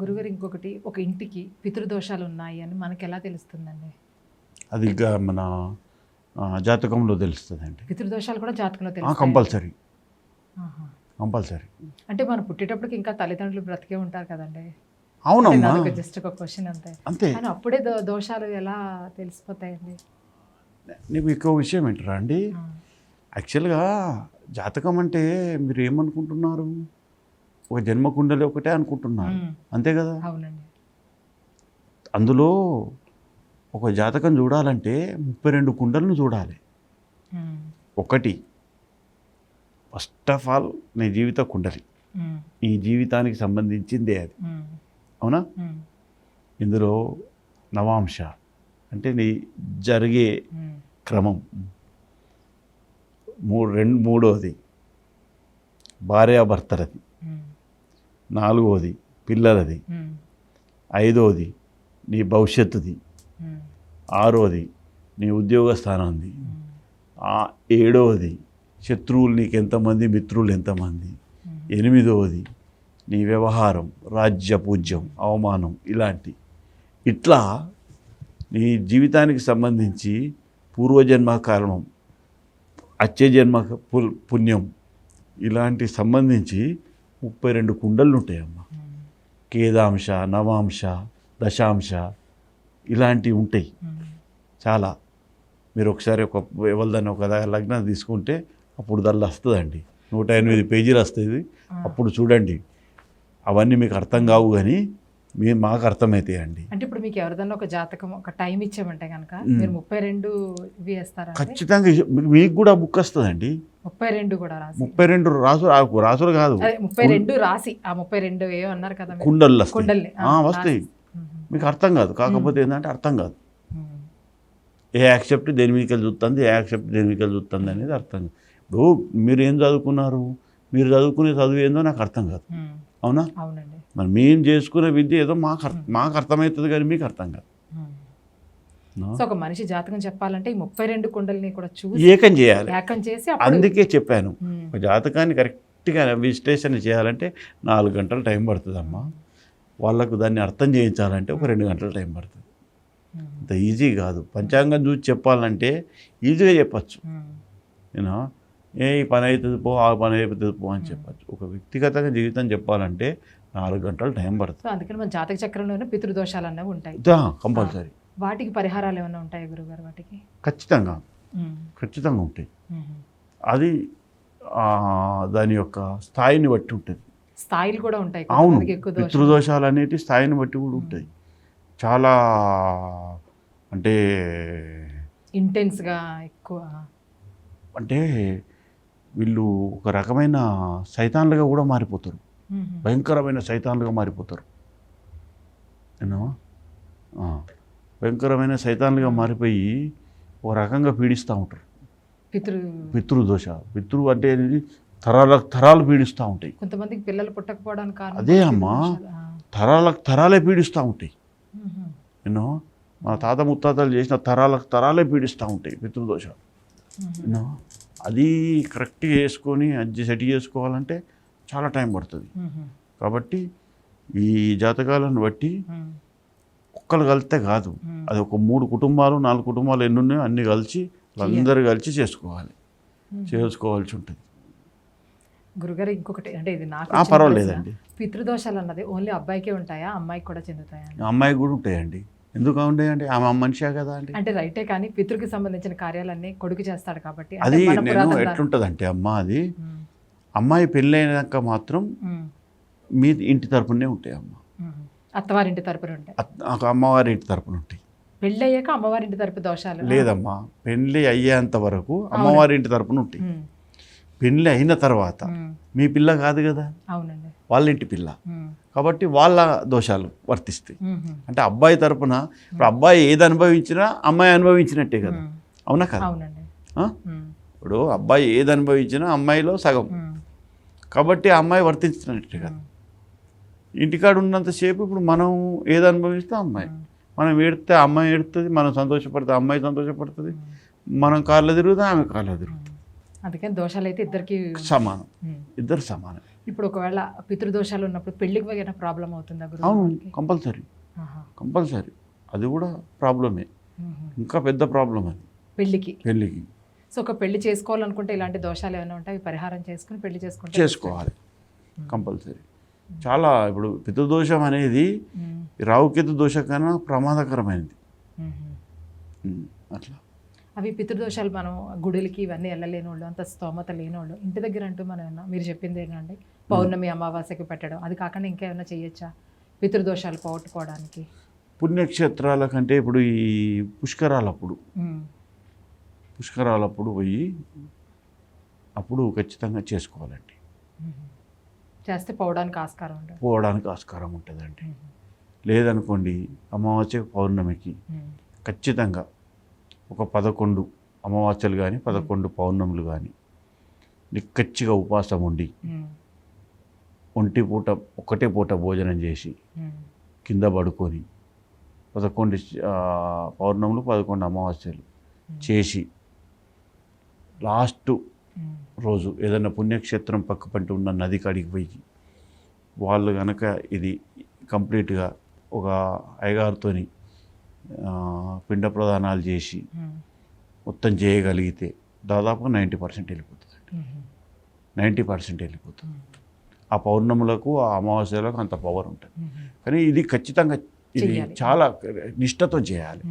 గురుగారు ఇంకొకటి ఒక ఇంటికి పితృదోషాలు ఉన్నాయి అని మనకి ఎలా తెలుస్తుందండి? అది ఇంకా మన జాతకంలో తెలుస్తుందండి. పితృదోషాలు కూడా జాతకంలో తెలుస్తాయి కంపల్సరీ. కంపల్సరీ. అంటే మనం పుట్టేటప్పటికి ఇంకా తల్లిదండ్రులు బ్రతికే ఉంటారు కదండి. అవునమ్మా. జస్ట్ ఒక క్వశ్చన్ అంతే. అంతే. కానీ అప్పుడే దోషాలు ఎలా తెలిసిపోతాయండి? నీకు ఎక్కువ విషయం ఏంటరా అండి. యాక్చువల్గా జాతకం అంటే మీరు ఏమనుకుంటున్నారు? ఒక జన్మ కుండలి ఒకటే అనుకుంటున్నారు. ఉమ్, అంతే కదా? అందులో ఒక జాతకం చూడాలంటే ముప్పై రెండు కుండలను చూడాలి. ఒకటి ఫస్ట్ ఆఫ్ ఆల్ నీ జీవిత కుండలి. నీ జీవితానికి సంబంధించిందే అది. అవునా? ఇందులో నవాంశ అంటే నీ జరిగే క్రమం. మూడు రెండు మూడవది భార్యాభర్తలది. ఉమ్, నాలుగవది పిల్లలది. ఉమ్, ఐదవది నీ భవిష్యత్తుది. ఆరోది నీ ఉద్యోగ స్థానంది. ఏడవది శత్రువులు నీకు ఎంతమంది మిత్రులు ఎంతమంది. ఎనిమిదవది నీ వ్యవహారం రాజ్య పూజ్యం అవమానం ఇలాంటి. ఇట్లా నీ జీవితానికి సంబంధించి పూర్వజన్మ కారణం అచ్చే జన్మ పుణ్యం ఇలాంటి సంబంధించి ముప్పై రెండు కుండలు ఉంటాయమ్మా కేదాంశ నవాంశ దశాంశ ఇలాంటివి ఉంటాయి. చాలా. మీరు ఒకసారి ఒక ఎవరిదాన్ని ఒక లగ్నం తీసుకుంటే అప్పుడు దానిలో వస్తుందండి. నూట ఎనిమిది పేజీలు వస్తుంది. అప్పుడు చూడండి. అవన్నీ మీకు అర్థం కావు కానీ మీ మాకు అర్థమవుతాయండి అంటే ఇప్పుడు మీకు ఎవరిదన్నా ఒక జాతకం ఒక టైం ఇచ్చామంటే కనుక. మీరు ముప్పై రెండు ఇవి వేస్తారా? ఖచ్చితంగా మీకు కూడా బుక్ వస్తుందండి. ముప్పై రెండు కూడా రాసి. ముప్పై రెండు రాసు రాసులు కాదు. ముప్పై రెండు రాసి ఆ ముప్పై రెండు ఏ అన్నారు కదా? కుండలు కుండల్ని. వస్తాయి. మీకు అర్థం కాదు. కాకపోతే ఏంటంటే అర్థం కాదు. ఏ యాక్సెప్ట్ దేని మీదకి చూస్తుంది ఏ యాక్సెప్ట్ దేని మీదకి చూస్తుంది అనేది అర్థం కాదు. ఇప్పుడు మీరు ఏం చదువుకున్నారు? మీరు చదువుకునే చదువు ఏందో నాకు అర్థం కాదు. అవునా? అవునండి. మరి మేము చేసుకునే విద్య ఏదో మాకు అర్థ- మాకు అర్థమవుతుంది కానీ మీకు అర్థం కాదు? సో ఒక మనిషి జాతకం చెప్పాలంటే ఈ ముప్పై రెండు కుండల్ని కూడా చూసి ఏకం చేయాలి. ఏకం చేసి అందుకే చెప్పాను. ఒక జాతకాన్ని కరెక్ట్గా విశ్లేషణ చేయాలంటే నాలుగు గంటలు టైం పడుతుందమ్మా. వాళ్ళకు దాన్ని అర్థం చేయించాలంటే ఒక రెండు గంటల టైం పడుతుంది. ఉమ్, అంత ఈజీ కాదు. పంచాంగం చూసి చెప్పాలంటే ఈజీగా చెప్పచ్చు. నేను ఏ ఈ పని అవుతుంది పో ఆ పని అవుతుంది పో అని చెప్పచ్చు. ఒక వ్యక్తిగతంగా జీవితం చెప్పాలంటే నాలుగు గంటలు టైం పడుతుంది. అందుకని మన జాతక చక్రంలోనే పితృదోషాలు అన్నవి ఉంటాయి. కంపల్సరీ. వాటికి పరిహారాలు ఏమైనా ఉంటాయి గురుగారు వాటికి? ఖచ్చితంగా. ఖచ్చితంగా ఉంటాయి. అది దాని యొక్క స్థాయిని బట్టి ఉంటుంది. స్థాయిలు కూడా ఉంటాయి అవును. పితృదోషాలు అనేటి స్థాయిని బట్టి కూడా ఉంటాయి. చాలా అంటే ఇంటెన్స్గా ఎక్కువ. అంటే వీళ్ళు ఒక రకమైన సైతాన్లుగా కూడా మారిపోతారు. భయంకరమైన సైతాన్లుగా మారిపోతారు. ఏనా భయంకరమైన సైతాన్లుగా మారిపోయి ఒక రకంగా పీడిస్తూ ఉంటారు. పితృ పితృదోష పితృ అంటే అనేది తరాల తరాలు పీడిస్తూ ఉంటాయి. కొంతమందికి పిల్లలు పుట్టకపోవడానికి అదే అమ్మా. తరాలకు తరాలే పీడిస్తూ ఉంటాయి. ఎన్నో? మన తాత ముత్తాతలు చేసిన తరాలకు తరాలే పీడిస్తూ ఉంటాయి పితృదోష. ఎన్నో? అది కరెక్ట్గా చేసుకొని అది సెట్ చేసుకోవాలంటే చాలా టైం పడుతుంది. కాబట్టి ఈ జాతకాలను బట్టి. ఒక్కరు కలిస్తే కాదు. అది ఒక మూడు కుటుంబాలు నాలుగు కుటుంబాలు ఎన్ని ఉన్నాయో అన్ని కలిసి వాళ్ళందరూ కలిసి చేసుకోవాలి. చేసుకోవాల్సి ఉంటుంది గురుగారు ఇంకొకటి అంటే ఇది నాకు పర్వాలేదండి. పితృదోషాలు అన్నది ఓన్లీ అబ్బాయికే ఉంటాయా అమ్మాయికి కూడా చెందుతాయా అమ్మాయి కూడా ఉంటాయండి ఎందుకు ఉంటాయండి ఆమె మనిషే కదా అండి అంటే రైటే కానీ పితృకి సంబంధించిన కార్యాలన్నీ కొడుకు చేస్తాడు కాబట్టి అది నేను ఎట్లుంటుందంటే అమ్మ అది. అమ్మాయి పెళ్ళైనాక మాత్రం. మీ ఇంటి తరపునే ఉంటాయి అమ్మ. అత్తవారింటి తరపున ఉంటాయి అత్- ఒక అమ్మవారి ఇంటి తరపున ఉంటాయి పెళ్ళి అయ్యాక అమ్మవారింటి తరపు దోషాలు లేదమ్మా పెళ్ళి అయ్యేంత వరకు అమ్మవారి ఇంటి తరపున ఉంటాయి. పెళ్ళి అయిన తర్వాత. మీ పిల్ల కాదు కదా అవునండి వాళ్ళ ఇంటి పిల్ల. కాబట్టి వాళ్ళ దోషాలు వర్తిస్తాయి. అంటే అబ్బాయి తరపున ఇప్పుడు అబ్బాయి ఏది అనుభవించినా అమ్మాయి అనుభవించినట్టే కదా. అవునా కదా. ఇప్పుడు అబ్బాయి ఏది అనుభవించినా అమ్మాయిలో సగం. కాబట్టి ఆ అమ్మాయి వర్తించినట్టే కదా. ఇంటికాడ ఉన్నంతసేపు ఇప్పుడు మనం ఏది అనుభవిస్తే అమ్మాయి. మనం ఏడితే అమ్మాయి ఏడుతుంది మనం సంతోషపడితే అమ్మాయి సంతోషపడుతుంది. మనం కాళ్ళ తిరుగుతా ఆమె కాళ్ళ తిరుగుతుంది అందుకని దోషాలు అయితే ఇద్దరికి సమానం. ఇద్దరు సమానం. ఇప్పుడు ఒకవేళ పితృదోషాలు ఉన్నప్పుడు పెళ్ళికి పోయిన ప్రాబ్లం అవుతుందా అవును? కంపల్సరీ. కంపల్సరీ. అది కూడా ప్రాబ్లమే. ఇంకా పెద్ద ప్రాబ్లం అది. పెళ్ళికి పెళ్ళికి. సో ఒక పెళ్ళి చేసుకోవాలనుకుంటే ఇలాంటి దోషాలు ఏమైనా ఉంటాయి? పరిహారం చేసుకుని పెళ్ళి చేసుకుంటే చేసుకోవాలి. కంపల్సరీ. చాలా ఇప్పుడు పితృదోషం అనేది. రావుకేతు దోషం కన్నా ప్రమాదకరమైనది. అట్లా. అవి పితృదోషాలు మనం గుడులకి ఇవన్నీ వెళ్ళలేని వాళ్ళు అంత స్తోమత లేని వాళ్ళు ఇంటి దగ్గర అంటూ మనం ఏమన్నా మీరు చెప్పింది ఏంటండి పౌర్ణమి అమావాస్యకి పెట్టడం అది కాకుండా ఇంకేమైనా చేయొచ్చా? పితృదోషాలు పోగొట్టుకోవడానికి? పుణ్యక్షేత్రాల కంటే ఇప్పుడు ఈ పుష్కరాలప్పుడు. పుష్కరాలప్పుడు పోయి అప్పుడు ఖచ్చితంగా చేసుకోవాలండి. చేస్తే పోవడానికి ఆస్కారం ఉండదు పోవడానికి ఆస్కారం ఉంటుందండి లేదనుకోండి అమావాస్య పౌర్ణమికి. ఖచ్చితంగా ఒక పదకొండు అమావాస్యలు కానీ పదకొండు పౌర్ణములు కానీ నిక్కచ్చిగా ఉపవాసం ఉండి. ఒంటి పూట ఒకటే పూట భోజనం చేసి. కింద పడుకొని పదకొండు పౌర్ణములు పదకొండు అమావాస్యలు చేసి లాస్ట్. రోజు ఏదైనా పుణ్యక్షేత్రం పక్క పంట ఉన్న నది కాడికి పోయి వాళ్ళు కనుక ఇది కంప్లీట్గా ఒక అయ్యగారితోని ఆ, పిండ ప్రదానాలు చేసి. మొత్తం చేయగలిగితే దాదాపు నైంటీ పర్సెంట్ వెళ్ళిపోతుంది. నైంటీ పర్సెంట్ వెళ్ళిపోతుంది. ఆ పౌర్ణములకు ఆ అమావాస్యలకు అంత పవర్ ఉంటుంది. కానీ ఇది ఖచ్చితంగా ఇది. చాలా నిష్టతో చేయాలి.